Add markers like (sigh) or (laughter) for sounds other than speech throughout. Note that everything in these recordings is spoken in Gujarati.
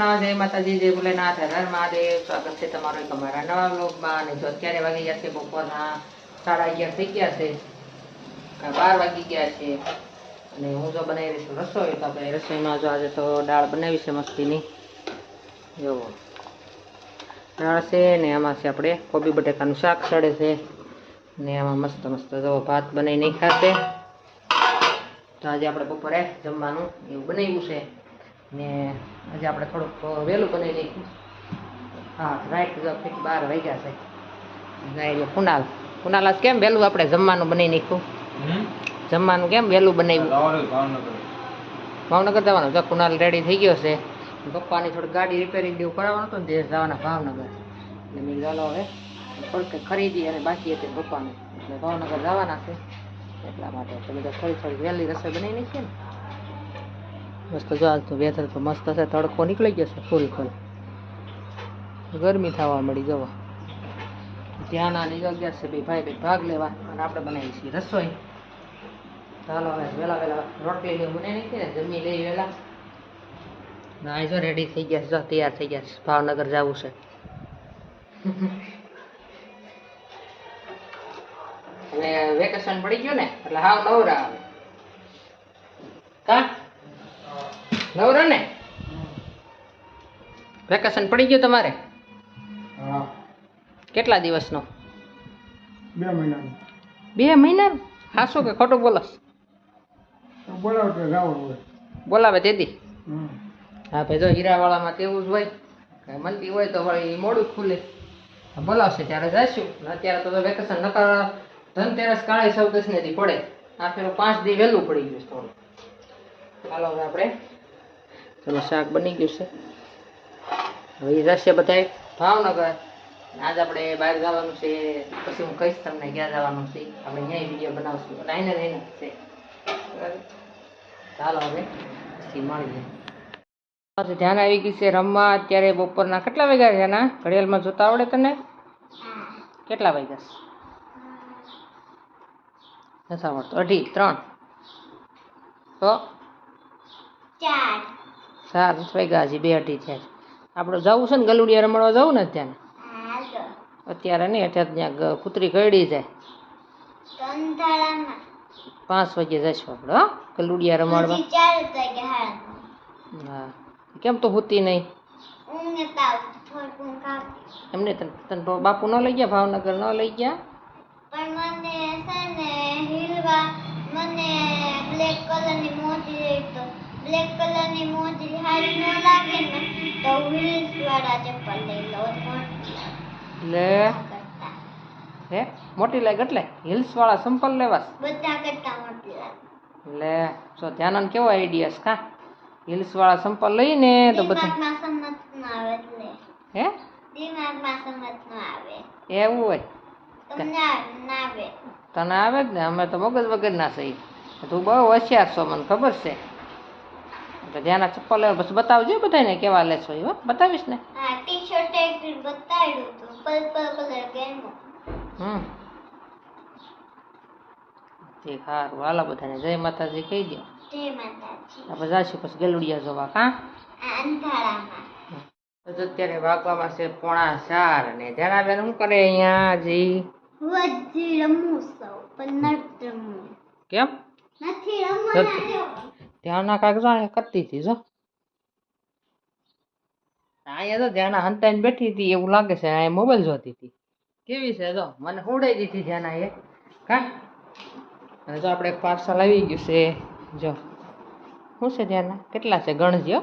માતાજી, જય ભોલેનાથ, હર મહાદેવ. સ્વાગત છે તમારો એક અમારા નવા બ્લોગમાં અને જો અત્યારે વાગી ગયા છે બપોરના સાડા અગિયાર થઈ ગયા છે. બાર વાગી ગયા છે. અને હું જો બનાવી રહીશું રસોઈ, તો આપણે રસોઈમાં જો આજે તો દાળ બનાવી છે મસ્તીની. જો. દાળ છે ને આમાં છે આપણે કોબી બટેકાનું શાક સડે છે. ને આમાં મસ્ત મસ્ત જો ભાત નહીં છે તો આજે આપણે બપોરે જમવાનું એવું બનાવ્યું છે. ને આજે આપણે થોડુંક વહેલું બનાવી નાખ્યું. હા રાઈટ ફીટ બાર વાગ્યા છે. જાય કુનાલ કુનાલ આજ કેમ વહેલું આપણે જમવાનું બનાવી નાખ્યું? જમવાનું કેમ વહેલું બનાવ્યું? ભાવનગર જવાનું? તો કુનાલ રેડી થઈ ગયો છે. પપ્પાની થોડી ગાડી રિપેરિંગ જેવું કરાવવાનું હતું ને તે જવાના ભાવનગર. એટલે મેં ચાલો હવે. થોડીક ખરીદી અને બાકી હતી પપ્પાનું. એટલે ભાવનગર જવાના છે એટલા માટે. તમે તો થોડી થોડી વહેલી રસોઈ બનાવી નાખીએ ને. મસ્ત જો આજ તો વેધર તો મસ્ત છે તડકો નીકળી ગયો છે ફૂલ ફૂલ ગરમી થવા મળી જવો ત્યાં ના નીકળી ગયા છે, બે ભાઈ બે ભાગ લેવા અને આપણે બનાવી છીએ રસોઈ. ચાલો હવે વહેલા વહેલા રોટલી ને એવું બનાવી નાખીએ ને, જમી લઈ વહેલા. ના જો રેડી થઈ ગયા છે, જો તૈયાર થઈ ગયા છે, ભાવનગર જવું છે. (laughs) હવે વેકેશન પડી ગયું ને, એટલે હાવ નવરા. આવે કા? નવરા ને? વેકેશન પડી ગયું તમારે? હા. કેટલા દિવસનો? બે મહિનાનું. બે મહિના? હાસો કે ખોટું બોલો બોલાવ હોય બોલાવે તેથી. હા ભાઈ જો હીરાવાળામાં તેવું જ હોય કાંઈ મંદી હોય તો વળી મોડું ખુલે. બોલાવશે ત્યારે જઈશું અત્યારે તો વેકેશન નકાર ધનતેરસ કાળી સૌ ને દી પડે. આ ફેરો પાંચ દી વહેલું પડી ગયું થોડું. ચાલો હવે આપણે ચલો શાક બની ગયું છે. હવે જશે બધાય. ભાવનગર. આજ આપણે બહાર જવાનું છે. પછી હું કહીશ તમને ક્યાં જવાનું છે. આપણે અહીંયા વીડિયો બનાવશું. લાઈને રહીને છે. બરાબર? ચાલો હવે પછી મળીએ. ધ્યાન આવી ગયું છે રમવા. અત્યારે બપોરના કેટલા વાગ્યા છે ના ઘડિયાળમાં જોતા આવડે તને? કેટલા વાગ્યા છે? નથી આવડતું. અઢી ત્રણ. તો? ચાર. નથી વાગ્યા હજી બે અઢી થયા છે. આપણે જવું છે ને ગલુડિયા રમાડવા જવું ને ત્યાં અત્યારે નહીં અત્યારે ત્યાં કૂતરી કરડી જાય પાંચ વાગે જઈશું આપણે હો ગલુડિયા રમાડવા. હા કેમ તો હોતી નહીં? એમને તને બાપુ ન લઈ ગયા ભાવનગર ન લઈ ગયા? પણ મને છે ને હિલવા મને બ્લેક કલરની બ્લેક કલરની મોજરી હારી ન લાગે ને તો હિલ્સ વાળા ચપ્પલ લઈ લો લે. હે? મોટી લાગે એટલે? હિલ્સ વાળા સંપલ લેવાસ. બધા કરતા મોટી લાગે. લે સો ધ્યાનન કેવો આઈડિયા છે કા? હિલ્સ વાળા સંપલ લઈને તો બધા દિમાગમાં સમજ ન આવે એટલે. હે? દિમાગમાં સમજ ન આવે. એવું હોય? તમને ના આવે. તને આવે જ ને? અમે તો મગજ વગર ના સહી તું બહુ હોશિયાર છો મને ખબર છે. તો ધ્યાના ચપ્પલ લેવા પછી બતાવજો બધાને કેવા લેશો એ હો. બતાવીશ ને. હા ટી શર્ટ એક બતાડ્યું હતું. પર્પલ કલર ગેમો હમ. ઠીક સારું હાલો બધાને. જય માતાજી. કહી દો જય માતાજી. આપણે જાશું પછી ગેલુડિયા જોવા કાં? અંધારામાં. તો અત્યારે વાગવામાં છે પોણા ચાર ને. જણાબેન શું કરે અહીંયા જી વજી રમું સૌ પણ નથી રમું. કેમ? નથી રમવાના ધ્યાના કાગજા કરતી હતી જો. અહીંયા તો ધ્યાના હંતાઈને બેઠી હતી એવું લાગે છે અહીંયા મોબાઈલ જોતી હતી. કેવી છે જો મને હોડાઈ દીધી ધ્યાના એ. કા? અને જો આપણે પાર્સલ આવી ગયું છે જો. શું છે ધ્યાના કેટલા છે? ગણજો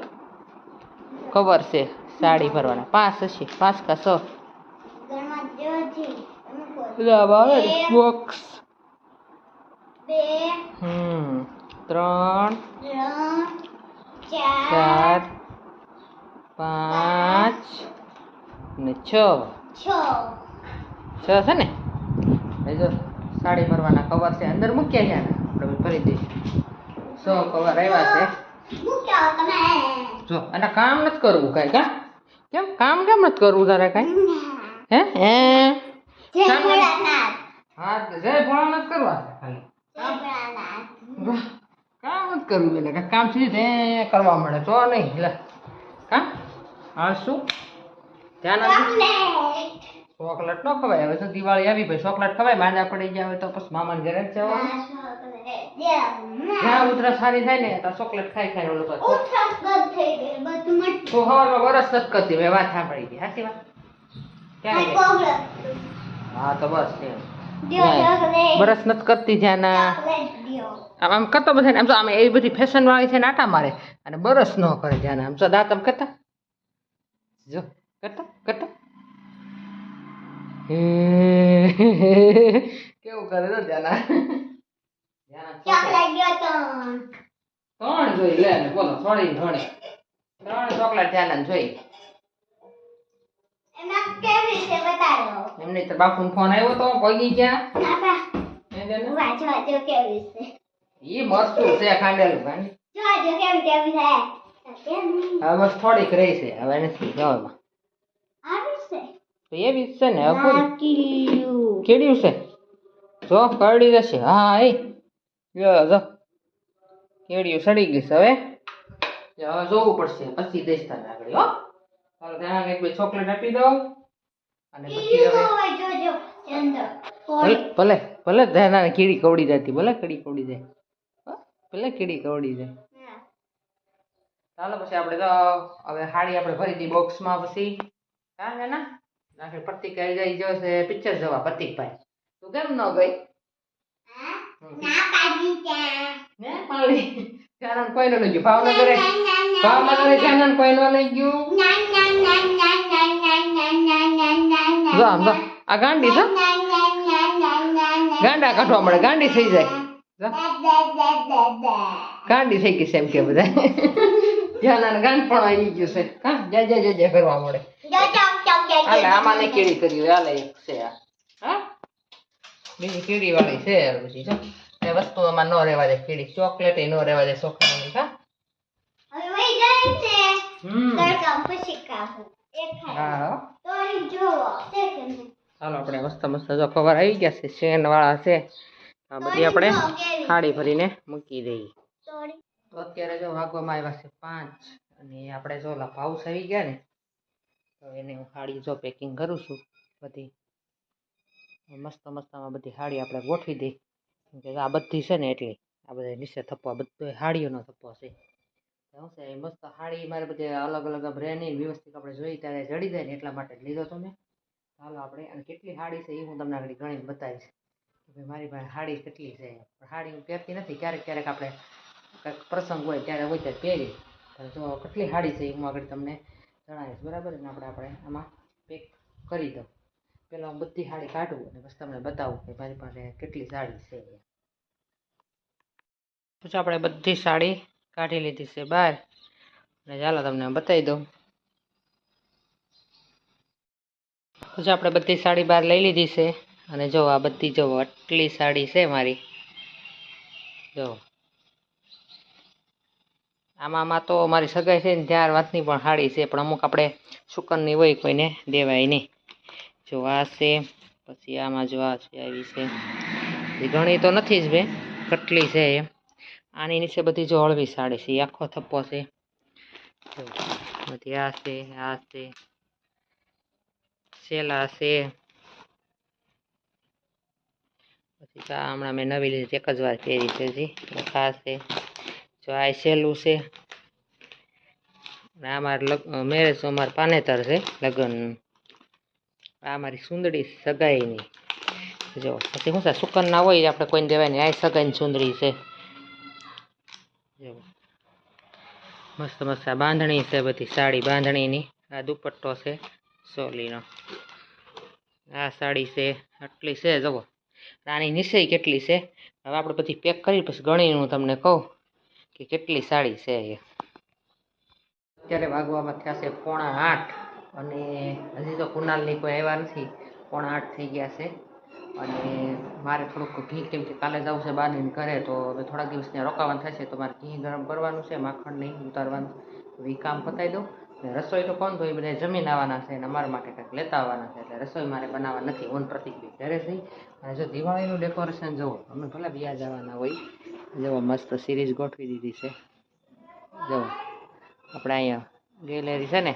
ખબર છે સાડી ભરવાના. પાંચ હશે પાંચ કા સો. બોક્સ હમ. ત્રણ ચાર પાંચ ને છ. છ છ ને? એ જો સાડી ભરવાના કવર છે. અંદર મૂક્યા છે આપણે ભરી દઈશું. સો કવર આવ્યા છે. જો અને કામ નથી કરવું કાંઈ કા? કેમ? કામ કેમ નથી કરવું તારે કાંઈ? હે? હે. ભોળાનાથ. હા જય ભોળા નથી કરવા ખાલી. ભોળાનાથ. કામ જ કરવું એટલે કાંઈ કામ સીધે કરવા મળે તો નહીં એટલે કા? હા શું? ધ્યાન. ચોકલેટ ન ખવાય હવે તો દિવાળી આવી ભાઈ ચોકલેટ ખવાય માંદા પડી ગયા હોય તો પછી મામાને ઘરે જ જવાનું. જ્યાં ઉતરા સારી થાય ને તો ચોકલેટ ખાઈ ખાઈ ઓલું બંધ તો હવારમાં વરસ જ કરતી મેં વાત સાંભળી ગઈ. સાચી વાત? હા તો બસ એમ. ચોકલેટ નથી કરતી ચોકલેટ આમ આમ કરતો બધા આમ તો આમ એ બધી ફેશન વાળી છે ને આટા મારે. અને બરસ ન કરે જ્યાં આમ તો દાંત આમ કરતા. જો કરતા કરતા. કેવું કરે તો? દ્યો ત્રણ જોઈ લે બોલો થોડી થોડી. ત્રણ ચોકલેટ ધ્યાના જોઈ. એમને તો બાપુનો ફોન આવ્યો તો પગી ગયા ઈ મસ્તું છે ખાંડેલું ભાઈ. જોજો કેમ કેવી છે હવે બસ થોડીક રહી છે હવે નથી જવામાં. આવી છે? ને કેડિયું છે? જો કરડી જશે. હા એ. જો કેડિયું સડી ગઈ છે હવે. હવે જોવું પડશે પછી દેશ આગળ હો. ચાલો ત્યાં એક બે ચોકલેટ આપી દો. અને પછી હવે ભલે ભલે ધ્યાન કીડી કવડી જતી ભલે કીડી કવડી જાય. ભલે કીડી કવડી જાય. ચાલો પછી આપણે તો હવે હાડી આપણે ભરી દી બોક્સમાં પછી. હા ને ના? નાખી પ્રતિક આવી જાય જો છે પિક્ચર જોવા પ્રતિકભાઈ તું કેમ ન ગઈ. ના પાડી ને કોઈ ન લઈ ગયું. ભાવનગરે ભાવનગરે જાનન કોઈ ન લઈ ગયું? જો આમ જો. આ ગાંડી છે ગાંડા કાઢવા મળે. ગાંડી થઈ જાય. ગાંડી થઈ ગઈ છે એમ કે બધા. જાનન ગાંડ પણ આવી ગયું છે. કા? જા જા જા જા કરવા મળે. હાલે આમાં ને કેળી કરી હાલે એક છે આ. હા? બીજી કેળી વાળી છે યાર પછી જો. એ વસ્તુ આમાં ન રહેવા દે. કેળી ચોકલેટ ન રહેવા દે ચોખાની હા હમ. હા હો. ચાલો આપણે મસ્ત મસ્ત જો ખબર આવી ગયા છે શેન વાળા છે. આ બધી આપણે થાળી ભરીને મૂકી દઈએ. તો અત્યારે જો વાગવામાં આવ્યા છે પાંચ અને આપણે જો ઓલા આવી ગયા ને તો એને હું હાડી જો પેકિંગ કરું છું બધી. મસ્ત મસ્ત આમાં બધી હાડી આપણે ગોઠવી દઈ કે આ બધી છે ને એટલી આ બધા નીચે થપ્પો બધો હાડીઓનો થપ્પો છે. શું છે મસ્ત હાડી મારે બધી અલગ અલગ બ્રેન્ડની વ્યવસ્થિત આપણે જોઈ ત્યારે જડી જાય ને એટલા માટે લીધો તો મેં ચાલો આપણે, અને કેટલી હાડી છે એ હું તમને આગળ ગણીને બતાવીશ. કે ભાઈ મારી પાસે હાડી કેટલી છે? હાડી હું પહેરતી નથી, ક્યારેક ક્યારેક આપણે કંઈક પ્રસંગ હોય ત્યારે હોય ત્યારે પહેરી પણ જો કેટલી હાડી છે એ હું આગળ તમને જણાવીશ, બરાબર? અને આપણે આપણે આમાં પેક કરી દઉં. પહેલાં હું બધી હાડી કાઢું અને પછી તમને બતાવું કે મારી પાસે કેટલી સાડી છે. પછી આપણે બધી સાડી કાઢી લીધી છે બહાર અને ચાલો તમને બતાવી દઉં. પછી આપણે બધી સાડી બહાર લઈ લીધી છે, અને જો આ બધી જો આટલી સાડી છે મારી. જો. આમાં તો મારી સગાઈ છે ને ત્યાર વાતની પણ સાડી છે, પણ અમુક આપણે શુકનની હોય કોઈને દેવાય નહીં. જો આ છે, પછી આમાં જો આ છે આવી છે. ઘણી તો નથી જ બે, કટલી છે એમ આની નીચે બધી જો હળવી સાડી છે આખો થપ્પો છે. બધી આ છે આ છે સેલા છે. પછી હમણાં મેં નવી લીધી, એક જ વાર પહેરી છે હજી. છે. જો આ સેલું છે. અમારે મેરેજ અમારે પાનેતર છે લગ્ન આ મારી સુંદરી સગાઈની. જો, પછી શું છે સુકન ના હોય આપણે કોઈને દેવાય નહીં. આ સગાઈની સુંદરી છે. મસ્ત મસ્ત આ બાંધણી છે બધી, સાડી બાંધણીની. આ દુપટ્ટો છે સોલીનો. આ સાડી છે, આટલી છે, જુઓ. આની નીચે કેટલી છે? હવે આપણે બધી પેક કરી પછી ગણીને હું તમને કહું કે કેટલી સાડી છે એ. અત્યારે વાગવામાં થયા છે પોણા આઠ અને હજી તો કુનાલની કોઈ આવ્યા નથી. પોણા આઠ થઈ ગયા છે. અને મારે થોડુંક ઘી કેમ કે કાલે જવું છે બાંધીને ઘરે, તો હવે થોડાક દિવસ ત્યાં રોકાવાનું થશે, તો મારે ઘી ગરમ કરવાનું છે, માખણ નહીં ઉતારવાનું. એ કામ પતાવી દઉં. ને રસોઈ તો કોણ ધોઈ બધા જમીન આવવાના છે અને અમારા માટે કંઈક લેતા આવવાના છે, એટલે રસોઈ મારે બનાવવા નથી, ઓન પ્રતિકભાઈ ઘરે જઈ અને જો દિવાળીનું ડેકોરેશન જુઓ, અમે ભલે બિયા જવાના હોય. જુઓ, મસ્ત સિરીઝ ગોઠવી દીધી છે. જુઓ, આપણે અહીંયા ગેલેરી છે ને,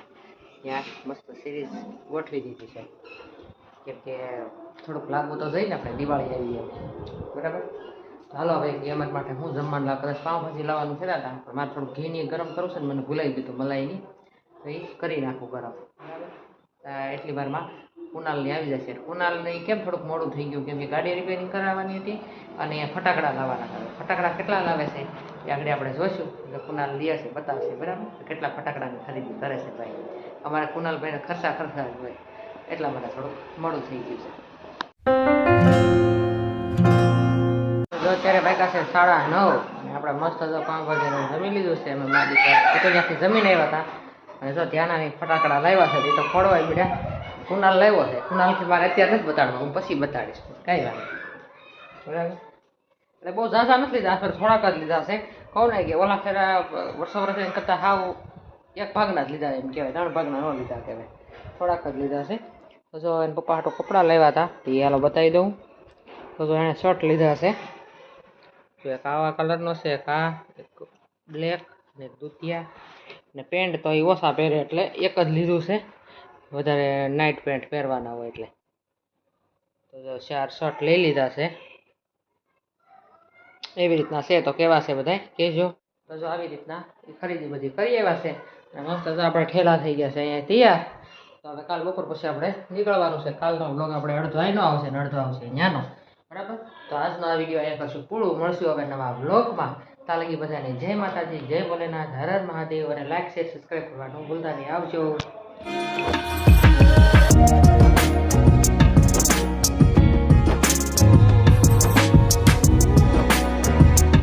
ત્યાં મસ્ત સિરીઝ ગોઠવી દીધી છે. કેમ કે થોડુંક લાગવું તો જઈને આપણે દિવાળી આવી એમ બરાબર હાલો હવે ગેમત માટે હું જમવાનું લાવ, કદાચ પાઉંભાજી લાવવાનું થયા હતા પણ મારે થોડું ઘીની ગરમ કરવું છે ને મને ભૂલાઈ દીધું મલાઈની તો એ કરી નાખું ગરમ. બરાબર? એટલી વારમાં કુનાલની આવી જશે. કુનાલને કેમ થોડુંક મોડું થઈ ગયું? કેમ કે ગાડી રિપેરિંગ કરાવવાની હતી અને ફટાકડા લાવવાના હતા. ફટાકડા કેટલા લાવે છે? એ આગળ આપણે જોઈશું. એટલે કુનાલ લે છે, બતાવશે. બરાબર? કેટલા ફટાકડાની ખરીદી કરે છે ભાઈ? અમારા કુનાલભાઈને ખર્ચા ખર્ચા જ હોય. એટલા માટે થોડુંક મોડું થઈ ગયું છે. અત્યારે ભાઈ છે સાડા નવ અને આપણે મસ્ત જો પાંચ વાગે જમી લીધું છે. અમે મારી તો ત્યાંથી જમીન આવ્યા હતા. અને જો ત્યાંના ફટાકડા લાવ્યા છે, તો ફોડવા મળ્યા. કુનાલ લાવ્યો છે. કુનાલથી મારે અત્યારે નથી બતાડવા, હું પછી બતાડીશ. કાંઈ વાત બરાબર? એટલે બહુ ઝાઝા નથી લીધા ફેર થોડાક જ લીધા છે. કહું ને કે ઓલા ફેરા વર્ષો વર્ષ કરતાં હાવ એક ભાગના જ લીધા એમ કહેવાય. ત્રણ ભાગના ન લીધા કહેવાય. થોડાક જ લીધા છે. તો જો એને પપ્પા હાટો કપડાં લાવ્યા હતા, તે હાલો બતાવી દઉં. તો જો એણે શર્ટ લીધા છે. તો એક આવા કલરનો છે, એક આ, એક બ્લેક ને દૂધિયા ને પેન્ટ તો એ ઓછા પહેરે એટલે એક જ લીધું છે. વધારે નાઇટ પેન્ટ પહેરવાના હોય એટલે. તો જો ચાર શર્ટ લઈ લીધા છે. એવી રીતના છે તો કેવા છે બધાય? કહેજો. તો જો આવી રીતના એ ખરીદી બધી કરી આવ્યા છે. અને મસ્ત આપણે ઠેલા થઈ ગયા છે, અહીંયા તૈયાર. હવે કાલ બપોર પછી આપણે નીકળવાનું છે. કાલનો બ્લોગ આપણે અડધો અહીંનો આવશે ને અડધો આવશે અહીંયાનો બરાબર? તો આજનો આ વીડિયો અહીંયા કરશું પૂરું. મળશું હવે નવા બ્લોગમાં તાલગી લગી બધાને જય માતાજી, જય ભોલેનાથ, હર મહાદેવ. અને લાઈક શેર સબસ્ક્રાઈબ કરવાનું ભૂલતા નહીં. આવજો.